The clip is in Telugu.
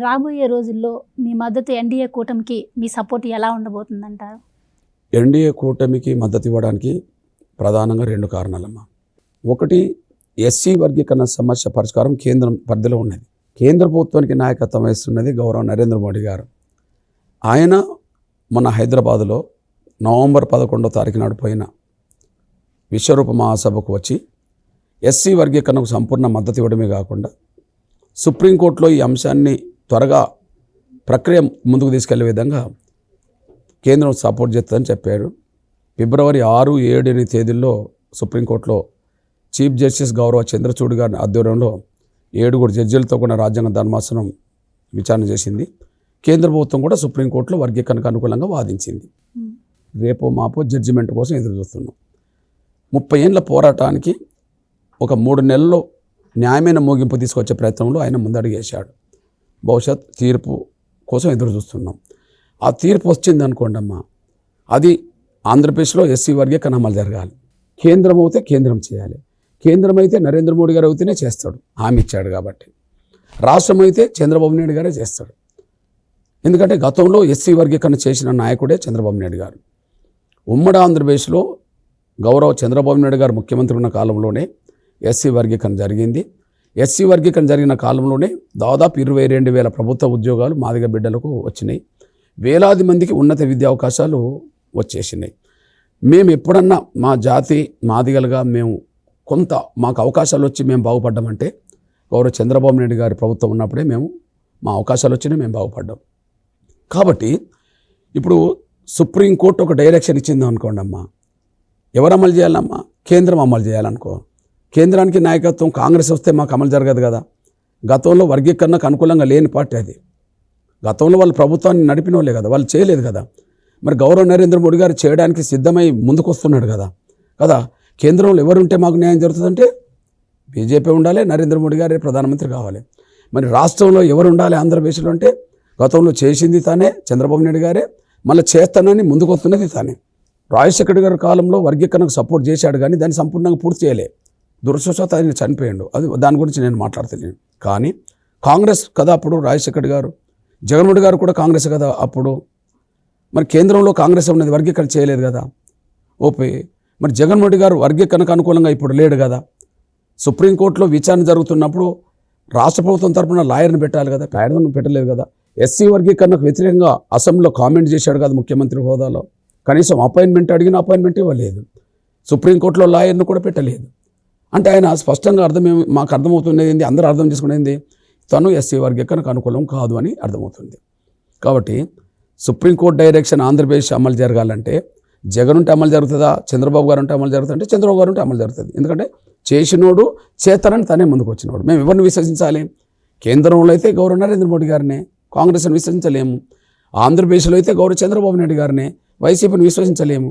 రాబోయే రోజుల్లో మీ మద్దతు ఎన్డీఏ కూటమికి మీ సపోర్ట్ ఎలా ఉండబోతుందంటారు? ఎన్డీఏ కూటమికి మద్దతు ఇవ్వడానికి ప్రధానంగా రెండు కారణాలమ్మా. ఒకటి ఎస్సీ వర్గీకరణ సమస్య పరిష్కారం కేంద్రం పరిధిలో ఉన్నది. కేంద్ర ప్రభుత్వానికి నాయకత్వం వహిస్తున్నది గౌరవ నరేంద్ర మోడీ గారు. ఆయన మన హైదరాబాదులో నవంబర్ పదకొండో తారీఖు నాడు పోయిన విశ్వరూప మహాసభకు వచ్చి ఎస్సీ వర్గీకరణకు సంపూర్ణ మద్దతు ఇవ్వడమే కాకుండా సుప్రీంకోర్టులో ఈ అంశాన్ని త్వరగా ప్రక్రియ ముందుకు తీసుకెళ్ళే విధంగా కేంద్రం సపోర్ట్ చేస్తుందని చెప్పారు. ఫిబ్రవరి ఆరు ఏడు ఎనిమిది తేదీల్లో సుప్రీంకోర్టులో చీఫ్ జస్టిస్ గౌరవ చంద్రచూడ్ గారి ఆధ్వర్యంలో ఏడుగురు జడ్జీలతో కూడిన రాజ్యాంగ ధర్మాసనం విచారణ చేసింది. కేంద్ర ప్రభుత్వం కూడా సుప్రీంకోర్టులో వర్గీకరణకు అనుకూలంగా వాదించింది. రేపో మాపో జడ్జిమెంట్ కోసం ఎదురు చూస్తున్నాం ముప్పై ఏళ్ళ పోరాటానికి ఒక మూడు నెలల్లో న్యాయమైన ముగింపు తీసుకొచ్చే ప్రయత్నంలో ఆయన ముందడుగు వేశాడు. భవిష్యత్ తీర్పు కోసం ఎదురు చూస్తున్నాం ఆ తీర్పు వచ్చింది అనుకోండి అమ్మా అది ఆంధ్రప్రదేశ్లో ఎస్సీ వర్గీకరణ అమలు జరగాలి. కేంద్రం అయితే కేంద్రం చేయాలి. కేంద్రం అయితే నరేంద్ర మోడీ గారు అయితేనే చేస్తాడు. హామీ ఇచ్చాడు కాబట్టి. రాష్ట్రం అయితే చంద్రబాబు నాయుడు గారే చేస్తాడు. ఎందుకంటే గతంలో ఎస్సీ వర్గీకరణ చేసిన నాయకుడే చంద్రబాబు నాయుడు గారు. ఉమ్మడి ఆంధ్రప్రదేశ్లో గౌరవ చంద్రబాబు నాయుడు గారు ముఖ్యమంత్రి ఉన్న కాలంలోనే ఎస్సీ వర్గీకరణ జరిగింది. ఎస్సీ వర్గీకరణ జరిగిన కాలంలోనే దాదాపు ఇరవై రెండు వేల ప్రభుత్వ ఉద్యోగాలు మాదిగ బిడ్డలకు వచ్చినాయి. వేలాది మందికి ఉన్నత విద్యా అవకాశాలు వచ్చేసినాయి. మేము ఎప్పుడన్నా మా జాతి మాదిగలుగా మేము కొంత మాకు అవకాశాలు వచ్చి మేము బాగుపడ్డామంటే గౌరవ చంద్రబాబు నాయుడు గారి ప్రభుత్వం ఉన్నప్పుడే మేము మా అవకాశాలు వచ్చినా మేము బాగుపడ్డాం. కాబట్టి ఇప్పుడు సుప్రీంకోర్టు ఒక డైరెక్షన్ ఇచ్చింది అనుకోండి అమ్మా ఎవరు అమలు చేయాలమ్మా? కేంద్రం అమలు చేయాలనుకో. కేంద్రానికి నాయకత్వం కాంగ్రెస్ వస్తే మాకు అమలు జరగదు కదా. గతంలో వర్గీకరణకు అనుకూలంగా లేని పార్టీ అది. గతంలో వాళ్ళు ప్రభుత్వాన్ని నడిపిన వాళ్ళే కదా వాళ్ళు చేయలేదు కదా. మరి గౌరవ నరేంద్ర మోడీ గారు చేయడానికి సిద్ధమై ముందుకు వస్తున్నాడు కదా. కదా కేంద్రంలో ఎవరుంటే మాకు న్యాయం జరుగుతుందంటే బీజేపీ ఉండాలి నరేంద్ర మోడీ గారే ప్రధానమంత్రి కావాలి. మరి రాష్ట్రంలో ఎవరు ఉండాలి ఆంధ్రప్రదేశ్లో అంటే గతంలో చేసింది తానే చంద్రబాబు నాయుడు గారే మళ్ళీ చేస్తానని ముందుకు వస్తున్నది తానే. రాజశేఖర్ గారి కాలంలో వర్గీకరణకు సపోర్ట్ చేశాడు కానీ దాన్ని సంపూర్ణంగా పూర్తి చేయలే. దురదృష్టవశాత్తు ఆయన చనిపోయాడు. అది దాని గురించి నేను మాట్లాడతలేను. కానీ కాంగ్రెస్ కదా అప్పుడు రాజశేఖర్ గారు? జగన్మోహన్ గారు కూడా కాంగ్రెస్ కదా అప్పుడు? మరి కేంద్రంలో కాంగ్రెస్ ఉన్నది వర్గీకరణ చేయలేదు కదా? ఓపే. మరి జగన్మోహన్ గారు వర్గీకరణకు అనుకూలంగా ఇప్పుడు లేడు కదా? సుప్రీంకోర్టులో విచారణ జరుగుతున్నప్పుడు రాష్ట్ర ప్రభుత్వం తరపున లాయర్ని పెట్టాలి కదా? పేదను పెట్టలేదు కదా? ఎస్సీ వర్గీకరణకు వ్యతిరేకంగా అసెంబ్లీలో కామెంట్ చేశాడు కదా ముఖ్యమంత్రి హోదాలో. కనీసం అపాయింట్మెంట్ అడిగిన అపాయింట్మెంట్ ఇవ్వలేదు. సుప్రీంకోర్టులో లాయర్ను కూడా పెట్టలేదు. అంటే ఆయన స్పష్టంగా అర్థం మాకు అర్థమవుతున్నది ఏంది? అందరూ అర్థం చేసుకునేది తను ఎస్సీ వర్గీకరణకు అనుకూలం కాదు అని అర్థమవుతుంది. కాబట్టి సుప్రీంకోర్టు డైరెక్షన్ ఆంధ్రప్రదేశ్ అమలు జరగాలంటే జగన్ ఉంటే అమలు జరుగుతుందా? చంద్రబాబు గారు ఉంటే అమలు జరుగుతుంది? అంటే చంద్రబాబు గారు ఉంటే అమలు జరుగుతుంది. ఎందుకంటే చేసినోడు చేతనని తనే ముందుకు వచ్చినోడు. మేము ఎవరిని విశ్వసించాలి? కేంద్రంలో అయితే గౌరవ నరేంద్ర మోడీ గారినే కాంగ్రెస్ని విశ్వసించలేము. ఆంధ్రప్రదేశ్లో అయితే గౌరవ చంద్రబాబు నాయుడు గారినే వైసీపీని విశ్వసించలేము.